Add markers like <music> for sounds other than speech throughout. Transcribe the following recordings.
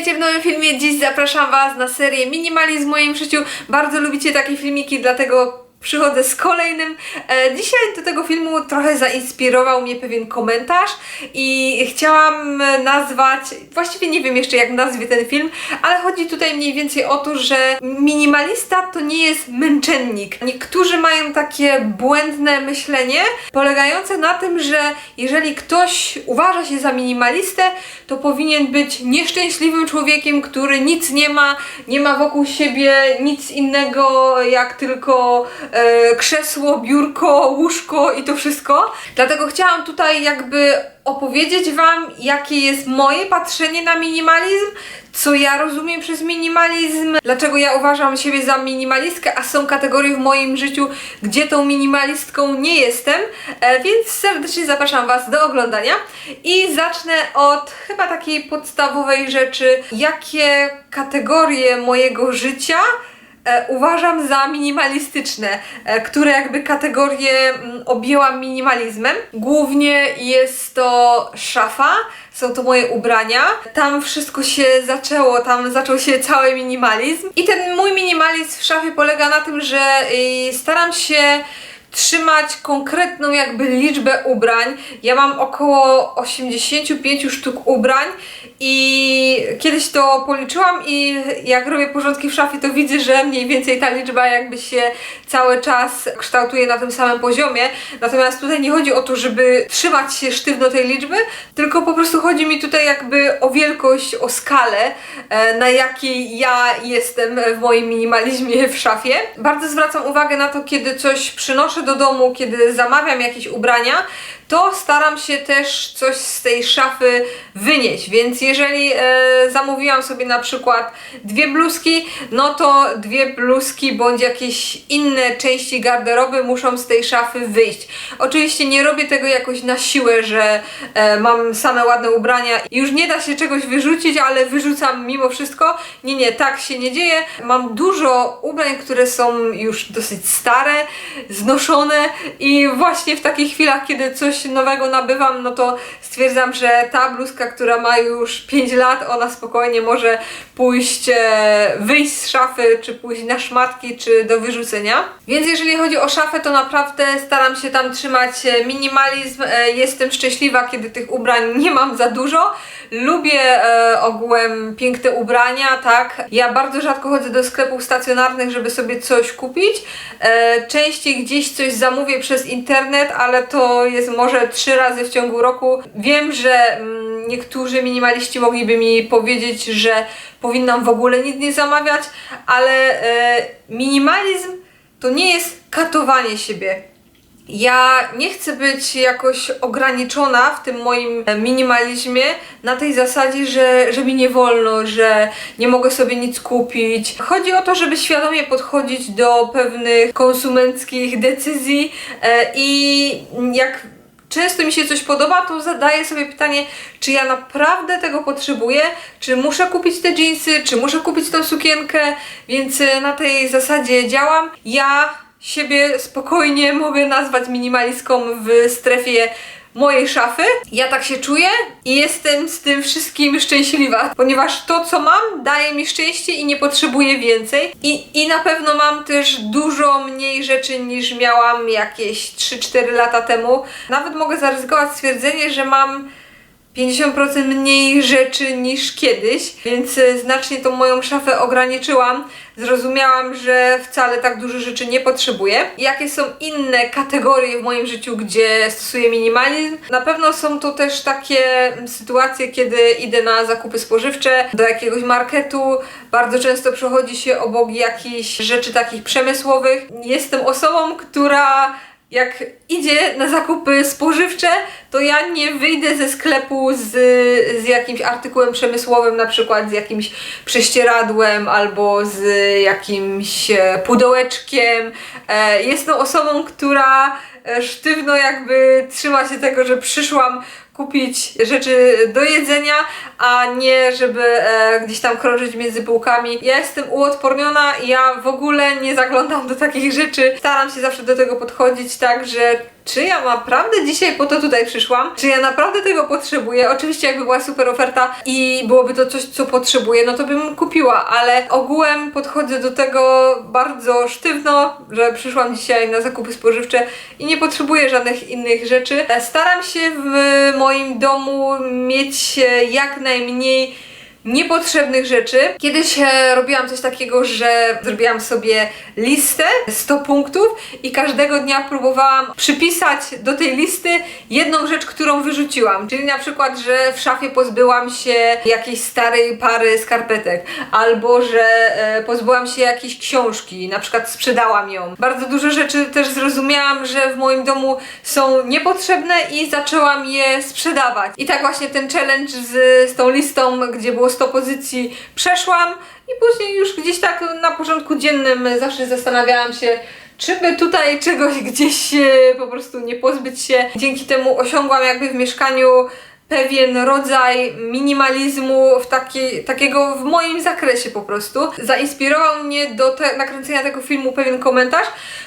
Witajcie w nowym filmie. Dziś zapraszam Was na serię Minimalizm w moim życiu. Bardzo lubicie takie filmiki, dlatego przychodzę z kolejnym. E, dzisiaj do tego filmu trochę zainspirował mnie pewien komentarz i chciałam e, nazwać, właściwie nie wiem jeszcze jak nazwie ten film, ale chodzi tutaj mniej więcej o to, że minimalista to nie jest męczennik. Niektórzy mają takie błędne myślenie polegające na tym, że jeżeli ktoś uważa się za minimalistę, to powinien być nieszczęśliwym człowiekiem, który nic nie ma, nie ma wokół siebie nic innego jak tylko krzesło, biurko, łóżko i to wszystko. Dlatego chciałam tutaj jakby opowiedzieć Wam, jakie jest moje patrzenie na minimalizm, co ja rozumiem przez minimalizm, dlaczego ja uważam siebie za minimalistkę, a są kategorie w moim życiu, gdzie tą minimalistką nie jestem, e, więc serdecznie zapraszam Was do oglądania. I zacznę od chyba takiej podstawowej rzeczy, jakie kategorie mojego życia e, uważam za minimalistyczne, e, które jakby kategorie mm, objęłam minimalizmem. Głównie jest to szafa, są to moje ubrania. Tam wszystko się zaczęło, tam zaczął się cały minimalizm. I ten mój minimalizm w szafie polega na tym, że y, staram się trzymać konkretną jakby liczbę ubrań. Ja mam około 85 sztuk ubrań i kiedyś to policzyłam i jak robię porządki w szafie, to widzę, że mniej więcej ta liczba jakby się cały czas kształtuje na tym samym poziomie. Natomiast tutaj nie chodzi o to, żeby trzymać się sztywno tej liczby, tylko po prostu chodzi mi tutaj jakby o wielkość, o skalę, e, na jakiej ja jestem w moim minimalizmie w szafie. Bardzo zwracam uwagę na to, kiedy coś przynoszę do domu, kiedy zamawiam jakieś ubrania, to staram się też coś z tej szafy wynieść. Więc jeżeli e, zamówiłam sobie na przykład dwie bluzki, no to dwie bluzki bądź jakieś inne części garderoby muszą z tej szafy wyjść. Oczywiście nie robię tego jakoś na siłę, że e, mam same ładne ubrania i już nie da się czegoś wyrzucić, ale wyrzucam mimo wszystko. Nie, nie, tak się nie dzieje. Mam dużo ubrań, które są już dosyć stare, znoszone i właśnie w takich chwilach, kiedy coś nowego nabywam, no to stwierdzam, że ta bluzka, która ma już 5 lat, ona spokojnie może pójść, e, wyjść z szafy, czy pójść na szmatki, czy do wyrzucenia. Więc jeżeli chodzi o szafę, to naprawdę staram się tam trzymać e, minimalizm. E, Jestem szczęśliwa, kiedy tych ubrań <laughs> nie mam za dużo. Lubię ogółem piękne ubrania, tak. Ja bardzo rzadko chodzę do sklepów stacjonarnych, żeby sobie coś kupić. Częściej gdzieś coś zamówię przez internet, ale to jest może trzy razy w ciągu roku. Wiem, że mm, niektórzy minimaliści mogliby mi powiedzieć, że powinnam w ogóle nic nie zamawiać, ale e, minimalizm to nie jest katowanie siebie. Ja nie chcę być jakoś ograniczona w tym moim minimalizmie na tej zasadzie, że, że mi nie wolno, że nie mogę sobie nic kupić. Chodzi o to, żeby świadomie podchodzić do pewnych konsumenckich decyzji e, i jak często mi się coś podoba, to zadaję sobie pytanie, czy ja naprawdę tego potrzebuję, czy muszę kupić te jeansy, czy muszę kupić tą sukienkę, więc e, na tej zasadzie działam. Ja siebie spokojnie mogę nazwać minimalistką w strefie mojej szafy. Ja tak się czuję i jestem z tym wszystkim szczęśliwa, ponieważ to, co mam, daje mi szczęście i nie potrzebuję więcej. I, i na pewno mam też dużo mniej rzeczy niż miałam jakieś 3-4 lata temu. Nawet mogę zaryzykować stwierdzenie, że mam 50% mniej rzeczy niż kiedyś, więc e, znacznie tą moją szafę ograniczyłam. Zrozumiałam, że wcale tak dużo rzeczy nie potrzebuję. Jakie są inne kategorie w moim życiu, gdzie stosuję minimalizm? Na pewno są to też takie mm, sytuacje, kiedy idę na zakupy spożywcze, do jakiegoś marketu. Bardzo często przechodzi się obok jakichś rzeczy takich przemysłowych. Jestem osobą, która jak idzie na zakupy spożywcze, to ja nie wyjdę ze sklepu z, z jakimś artykułem przemysłowym, na przykład z jakimś prześcieradłem albo z jakimś e, pudełeczkiem. E, Jestem osobą, która e, sztywno jakby trzyma się tego, że przyszłam kupić rzeczy do jedzenia, a nie żeby e, gdzieś tam krążyć między półkami. Ja jestem uodporniona ja w ogóle nie zaglądam do takich rzeczy. Staram się zawsze do tego podchodzić tak, że czy ja naprawdę dzisiaj po to tutaj przyszłam? Czy ja naprawdę tego potrzebuję? Oczywiście jakby była super oferta i byłoby to coś, co potrzebuję, no to bym kupiła, ale ogółem podchodzę do tego bardzo sztywno, że przyszłam dzisiaj na zakupy spożywcze i nie potrzebuję żadnych innych rzeczy. Staram się w moim domu mieć e, jak najmniej niepotrzebnych rzeczy. Kiedyś e, robiłam coś takiego, że zrobiłam sobie listę 100 punktów i każdego dnia próbowałam przypisać do tej listy jedną rzecz, którą wyrzuciłam. Czyli na przykład, że w szafie pozbyłam się jakiejś starej pary skarpetek, albo że e, pozbyłam się jakiejś książki, na przykład sprzedałam ją. Bardzo dużo rzeczy też zrozumiałam, że w moim domu są niepotrzebne i zaczęłam je sprzedawać. I tak właśnie ten challenge z, z tą listą, gdzie było 100 pozycji przeszłam i później już gdzieś tak na porządku dziennym zawsze zastanawiałam się, czy by tutaj czegoś <laughs> gdzieś e, po prostu nie pozbyć się. Dzięki temu osiągłam jakby w mieszkaniu pewien rodzaj minimalizmu w taki, takiego w moim zakresie po prostu. Zainspirował mnie do te, nakręcenia tego filmu pewien komentarz,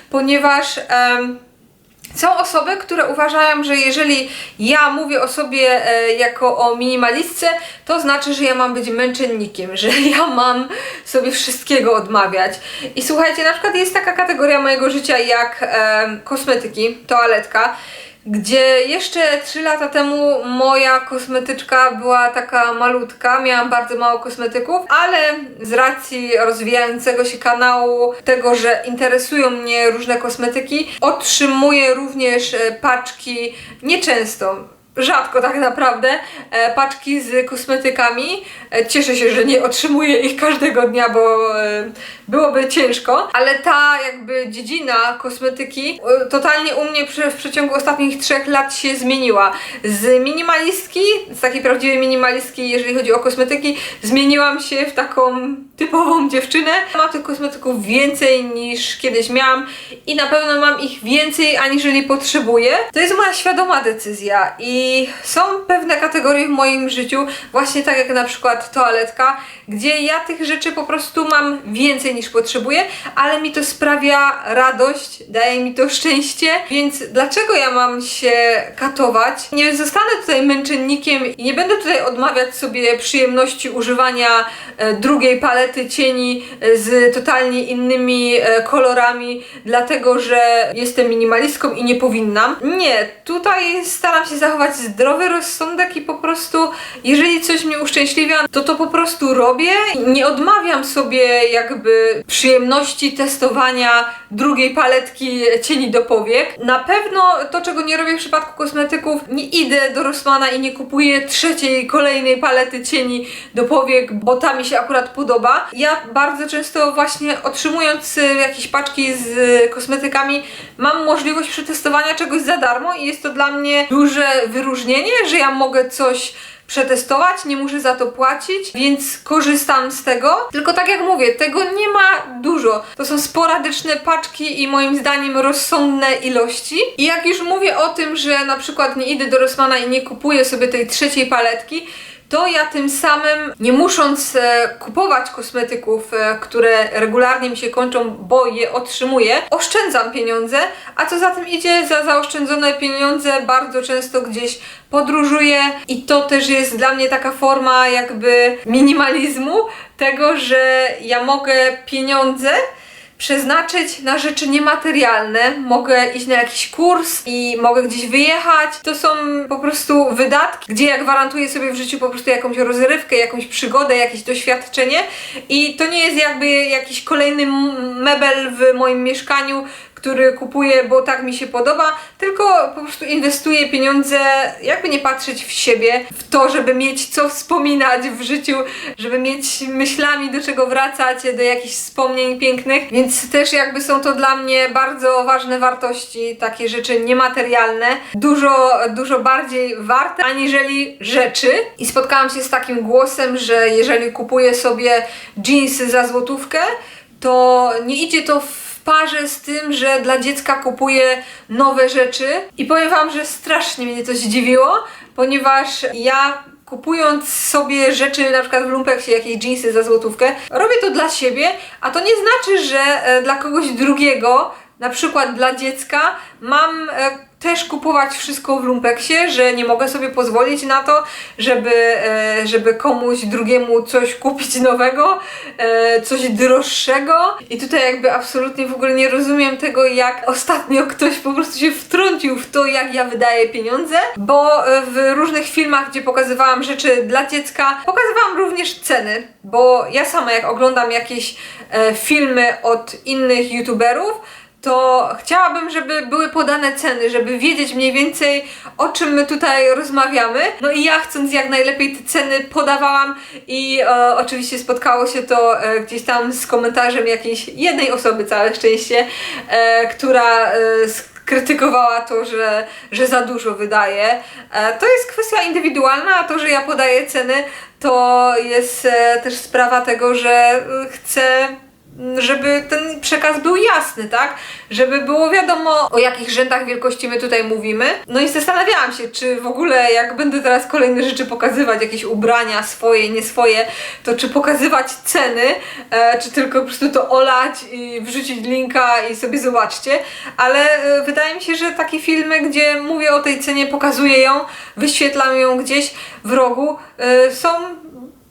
ponieważ em, są osoby, które uważają, że jeżeli ja mówię o sobie e, jako o minimalistce, to znaczy, że ja mam być męczennikiem, <laughs> że ja mam sobie wszystkiego odmawiać. I słuchajcie, na przykład jest taka kategoria mojego życia jak kosmetyki, toaletka gdzie jeszcze 3 lata temu moja kosmetyczka była taka malutka, miałam bardzo mało kosmetyków, ale z racji rozwijającego się kanału, tego, że interesują mnie różne kosmetyki, otrzymuję również e, paczki nieczęsto rzadko tak naprawdę e, paczki z kosmetykami. E, cieszę się, że nie otrzymuję ich każdego dnia, bo e, byłoby ciężko, ale ta jakby dziedzina kosmetyki totalnie u mnie w przeciągu ostatnich trzech lat się zmieniła. Z minimalistki, z takiej prawdziwej minimalistki, jeżeli chodzi o kosmetyki, zmieniłam się w taką typową dziewczynę. Mam tych kosmetyków więcej niż kiedyś miałam i na pewno mam ich więcej aniżeli potrzebuję. To jest moja świadoma decyzja i są pewne kategorie w moim życiu, właśnie tak jak na przykład toaletka, gdzie ja tych rzeczy po prostu mam więcej niż potrzebuję, ale mi to sprawia radość, daje mi to szczęście, więc dlaczego ja mam się katować? Nie zostanę tutaj męczennikiem i nie będę tutaj odmawiać sobie przyjemności używania e, drugiej palety cieni e, z totalnie innymi e, kolorami, dlatego że jestem minimalistką i nie powinnam. Nie, tutaj staram się zachować zdrowy rozsądek i po prostu, jeżeli coś mnie uszczęśliwia, to to po prostu robię. Nie odmawiam sobie jakby przyjemności testowania drugiej paletki cieni do powiek. Na pewno to, czego nie robię w przypadku kosmetyków, nie idę do Rossmana i nie kupuję trzeciej, kolejnej palety cieni do powiek, bo ta mi się akurat podoba. Ja bardzo często właśnie otrzymując y, jakieś paczki z y, kosmetykami, mam możliwość przetestowania czegoś za darmo i jest to dla mnie duże wyróżnienie, że ja mogę coś przetestować, nie muszę za to płacić, więc korzystam z tego. Tylko tak jak mówię, tego nie ma dużo. To są sporadyczne paczki i moim zdaniem rozsądne ilości. I jak już mówię o tym, że na przykład nie idę do Rossmana i nie kupuję sobie tej trzeciej paletki, to ja tym samym, nie musząc e, kupować kosmetyków, e, które regularnie mi się kończą, bo je otrzymuję, oszczędzam pieniądze, a co za tym idzie, za zaoszczędzone pieniądze bardzo często gdzieś podróżuję i to też jest dla mnie taka forma jakby minimalizmu, tego, że ja mogę pieniądze przeznaczyć na rzeczy niematerialne. Mogę iść na jakiś kurs i mogę gdzieś wyjechać. To są po prostu wydatki, gdzie ja gwarantuję sobie w życiu po prostu jakąś rozrywkę, jakąś przygodę, jakieś doświadczenie. I to nie jest jakby jakiś kolejny mebel w moim mieszkaniu, który kupuję, bo tak mi się podoba, tylko po prostu inwestuję pieniądze, jakby nie patrzeć w siebie, w to, żeby mieć co wspominać w życiu, żeby mieć myślami do czego wracać, do jakichś wspomnień pięknych, więc też jakby są to dla mnie bardzo ważne wartości, takie rzeczy niematerialne, dużo, dużo bardziej warte aniżeli rzeczy. I spotkałam się z takim głosem, że jeżeli kupuję sobie jeansy za złotówkę, to nie idzie to w parze z tym, że dla dziecka kupuję nowe rzeczy. I powiem Wam, że strasznie mnie to zdziwiło, ponieważ ja kupując sobie rzeczy, na przykład w lumpeksie jakieś jeansy za złotówkę, robię to dla siebie, a to nie znaczy, że e, dla kogoś drugiego, na przykład dla dziecka, mam e, też kupować wszystko w lumpeksie, że nie mogę sobie pozwolić na to, żeby, e, żeby komuś drugiemu coś kupić nowego, e, coś droższego. I tutaj jakby absolutnie w ogóle nie rozumiem tego, jak ostatnio ktoś po prostu się wtrącił w to, jak ja wydaję pieniądze, bo e, w różnych filmach, gdzie pokazywałam rzeczy dla dziecka, pokazywałam również ceny, bo ja sama jak oglądam jakieś filmy od innych youtuberów, to chciałabym, żeby były podane ceny, żeby wiedzieć mniej więcej o czym my tutaj rozmawiamy. No i ja chcąc jak najlepiej te ceny podawałam i e, oczywiście spotkało się to e, gdzieś tam z komentarzem jakiejś jednej osoby, całe szczęście, e, która e, krytykowała to, że, że za dużo wydaje. E, To jest kwestia indywidualna, a to, że ja podaję ceny, to jest e, też sprawa tego, że e, chcę żeby ten przekaz był jasny, tak? Żeby było wiadomo, o jakich rzędach wielkości my tutaj mówimy. No i zastanawiałam się, czy w ogóle jak będę teraz kolejne rzeczy pokazywać, jakieś ubrania swoje, nie swoje, to czy pokazywać ceny, e, czy tylko po prostu to olać i wrzucić linka i sobie zobaczcie. Ale e, wydaje mi się, że takie filmy, gdzie mówię o tej cenie, pokazuję ją, wyświetlam ją gdzieś w rogu, e, są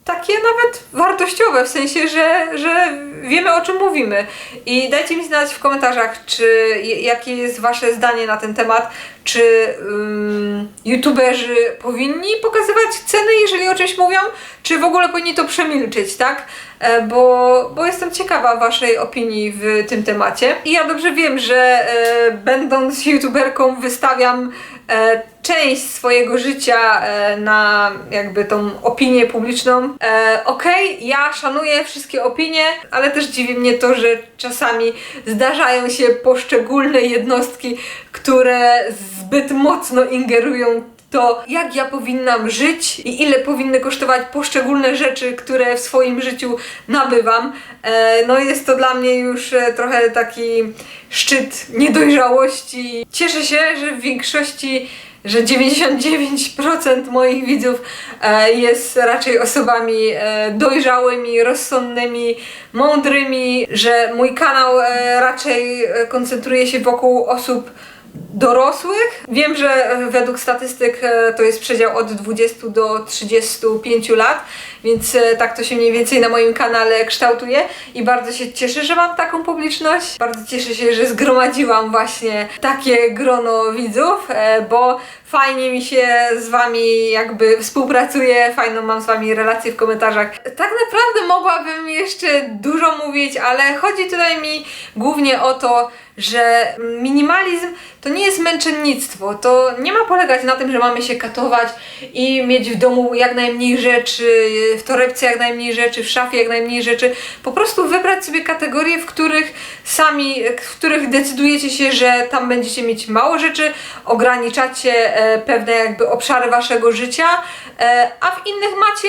takie nawet wartościowe, w sensie, że, że wiemy o czym mówimy. I dajcie mi znać w komentarzach, czy jakie jest wasze zdanie na ten temat, czy um, youtuberzy powinni pokazywać ceny, jeżeli o czymś mówią, czy w ogóle powinni to przemilczeć, tak? E, bo, bo jestem ciekawa waszej opinii w tym temacie. I ja dobrze wiem, że e, będąc youtuberką wystawiam e, część swojego życia e, na jakby tą opinię publiczną. E, Okej, ja szanuję wszystkie opinie, ale też dziwi mnie to, że czasami zdarzają się poszczególne jednostki, które zbyt mocno ingerują to, jak ja powinnam żyć i ile powinny kosztować poszczególne rzeczy, które w swoim życiu nabywam. E, no jest to dla mnie już trochę taki szczyt niedojrzałości. Cieszę się, że w większości że 99% moich widzów e, jest raczej osobami e, dojrzałymi, rozsądnymi, mądrymi, że mój kanał e, raczej koncentruje się wokół osób dorosłych. Wiem, że e, według statystyk e, to jest przedział od 20 do 35 lat, więc e, tak to się mniej więcej na moim kanale kształtuje i bardzo się cieszę, że mam taką publiczność. Bardzo cieszę się, że zgromadziłam właśnie takie grono widzów, bo fajnie mi się z wami jakby współpracuje, fajną mam z wami relację w komentarzach. Tak naprawdę mogłabym jeszcze dużo mówić, ale chodzi tutaj mi głównie o to, że minimalizm to nie jest męczennictwo. To nie ma polegać na tym, że mamy się katować i mieć w domu jak najmniej rzeczy, w torebce jak najmniej rzeczy, w szafie jak najmniej rzeczy. Po prostu wybrać sobie kategorie, w których sami, w których decydujecie się, że tam będziecie mieć mało rzeczy, ograniczacie e, pewne jakby obszary waszego życia, e, a w innych macie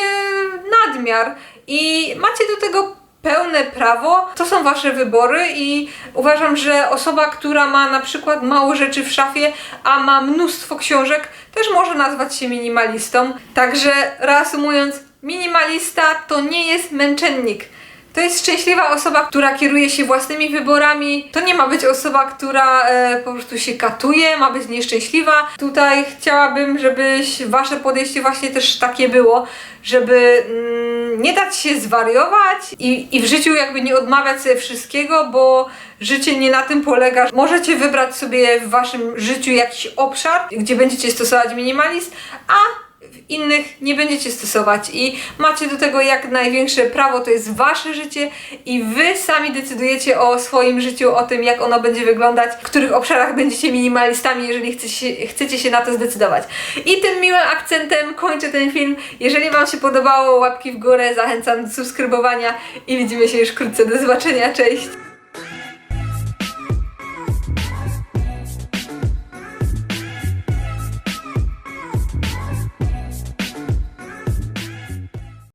nadmiar i macie do tego pełne prawo. To są wasze wybory i uważam, że osoba, która ma na przykład mało rzeczy w szafie, a ma mnóstwo książek, też może nazwać się minimalistą. Także reasumując, minimalista to nie jest męczennik. To jest szczęśliwa osoba, która kieruje się własnymi wyborami. To nie ma być osoba, która e, po prostu się katuje, ma być nieszczęśliwa. Tutaj chciałabym, żebyś wasze podejście właśnie też takie było, żeby mm, nie dać się zwariować i, i w życiu jakby nie odmawiać sobie wszystkiego, bo życie nie na tym polega. Możecie wybrać sobie w waszym życiu jakiś obszar, gdzie będziecie stosować minimalizm, a innych nie będziecie stosować i macie do tego jak największe prawo, to jest wasze życie i wy sami decydujecie o swoim życiu, o tym jak ono będzie wyglądać, w których obszarach będziecie minimalistami, jeżeli chcecie, chcecie się na to zdecydować. I tym miłym akcentem kończę ten film. Jeżeli wam się podobało, łapki w górę, zachęcam do subskrybowania i widzimy się już wkrótce. Do zobaczenia, cześć!